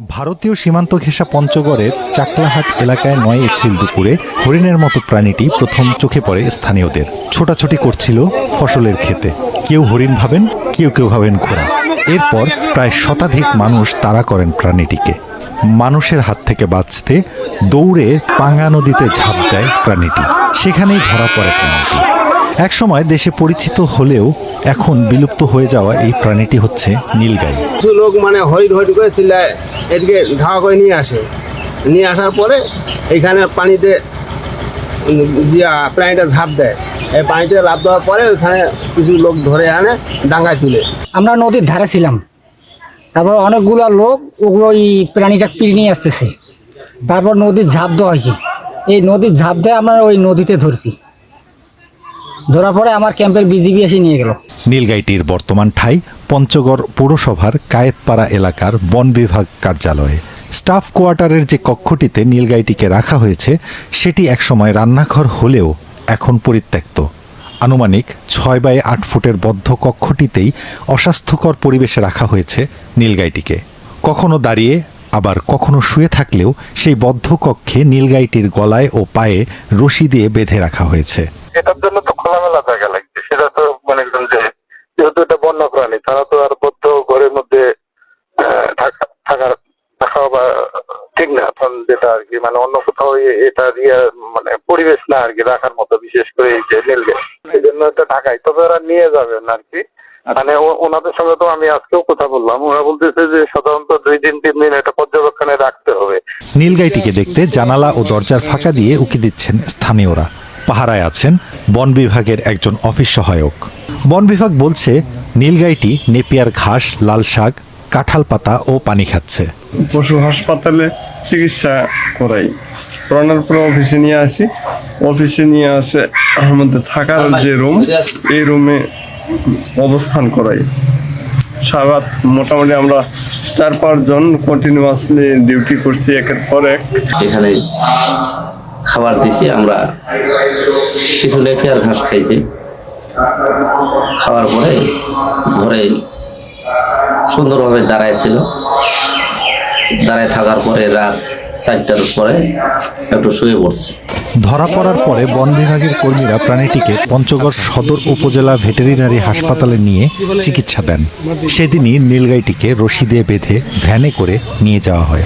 ভারতীয় সীমান্ত ঘেঁষা পঞ্চগড়ের চাকলাহাট এলাকায় নয় এপ্রিল দুপুরে হরিণের মতো প্রাণীটি প্রথম চোখে পড়ে স্থানীয়দের। ছোটাছুটি করছিল ফসলের ক্ষেতে। কেউ হরিণ ভাবেন, কেউ কেউ ভাবেন ঘোড়া। এরপর প্রায় শতাধিক মানুষ তাড়া করেন প্রাণীটিকে। মানুষের হাত থেকে বাঁচতে দৌড়ে পাঙ্গা নদীতে ঝাঁপ দেয় প্রাণীটি। সেখানেই ধরা পড়ে প্রাণীটি। একসময় দেশে পরিচিত হলেও এখন বিলুপ্ত হয়ে যাওয়া এই প্রাণীটি হচ্ছে নীলগাই। লোক মানে হরিড হরিড করে এদিকে ধাওয়া করে নিয়ে আসে। নিয়ে আসার পরে এইখানে পানিতে প্রাণীটা ঝাঁপ দেয়। এই পানিতে লাভ দেওয়ার পরে ওখানে কিছু লোক ধরে আনে, ডাঙ্গায় তুলে। আমরা নদীর ধারে ছিলাম। তারপর অনেকগুলো লোক ওগুলো ওই প্রাণীটা পিড়ে নিয়ে আসতেছে। তারপর নদীর ঝাঁপ দেওয়া হয়েছে। এই নদীর ঝাঁপ দিয়ে আমরা ওই নদীতে ধরছি। ধরার পরে আমার ক্যাম্পের বিজিবি এসে নিয়ে গেল। নীলগাইটির বর্তমান ঠাই পঞ্চগড় পৌরসভার কায়েতপাড়া এলাকার বন বিভাগ কার্যালয়ে। স্টাফ কোয়ার্টারের যে কক্ষটিতে নীলগাইটিকে রাখা হয়েছে, সেটি একসময় রান্নাঘর হলেও এখন পরিত্যক্ত। আনুমানিক ছয় বাই আট ফুটের বদ্ধ কক্ষটিতেই অস্বাস্থ্যকর পরিবেশে রাখা হয়েছে নীলগাইটিকে। কখনো দাঁড়িয়ে, আবার কখনো শুয়ে থাকলেও সেই বদ্ধ কক্ষে নীলগাইটির গলায় ও পায়ে রশি দিয়ে বেঁধে রাখা হয়েছে। এটার জন্য তো খোলামেলা জায়গা লাগবে। সেটা তো মনে করেন যে যেহেতু এটা বন্য প্রাণী তারা তো আর বদ্ধ ঘরের মধ্যে আহ, থাকার থাকা বা ঠিক না। এখন যেটা আর কি মানে অন্য কোথাও এটা দিয়ে মানে পরিবেশ না আর কি রাখার মতো বিশেষ করে এই যে নীলগে এই জন্য এটা ঢাকায়। তবে ওরা নিয়ে যাবেন আর কি। মানে ও- ওনাদের সঙ্গে তো আমি আজকেও কথা বললাম। ওরা বলতেছে যে সাধারণত দুই দিন তিন দিন এটা পর্যবেক্ষণে রাখতে হবে। নীলগাইটিকে দেখতে জানালা ও দরজার ফাঁকা দিয়ে উকি দিচ্ছেন স্থানীয়রা। পাহারায় আছেন বন বিভাগের একজন অফিস সহায়ক। বন বিভাগ বলছে নীলগাইটি নেপিয়ার ঘাস লাল শাক কাঁঠাল পাতা ও পানি খাচ্ছে। পশু হাসপাতালে চিকিৎসা করাই। করানোর পর অফিসে নিয়ে আসি। অফিসে নিয়ে আসে আমাদের থাকার যে রুম এই রুমে অবস্থান করাই। সারা মোটামুটি আমরা চার পাঁচজন কন্টিনিউয়াসলি ডিউটি করছি একের পর এক। এখানে খাবার দিছি, আমরা কিছু লেফিয়ার ঘাস খাইছি। খাওয়ার পরে ঘরে সুন্দরভাবে দাঁড়ায় ছিল দাঁড়ায় থাকার পরে রাত চারটার পরে একটু শুয়ে পড়ছে। ধরা পড়ার পরে বন বিভাগের কর্মীরা প্রাণীটিকে পঞ্চগড় সদর উপজেলা ভেটেরিনারি হাসপাতালে নিয়ে চিকিৎসা দেন। সেদিনই নীলগাইটিকে রশি দিয়ে বেঁধে ভ্যানে করে নিয়ে যাওয়া হয়।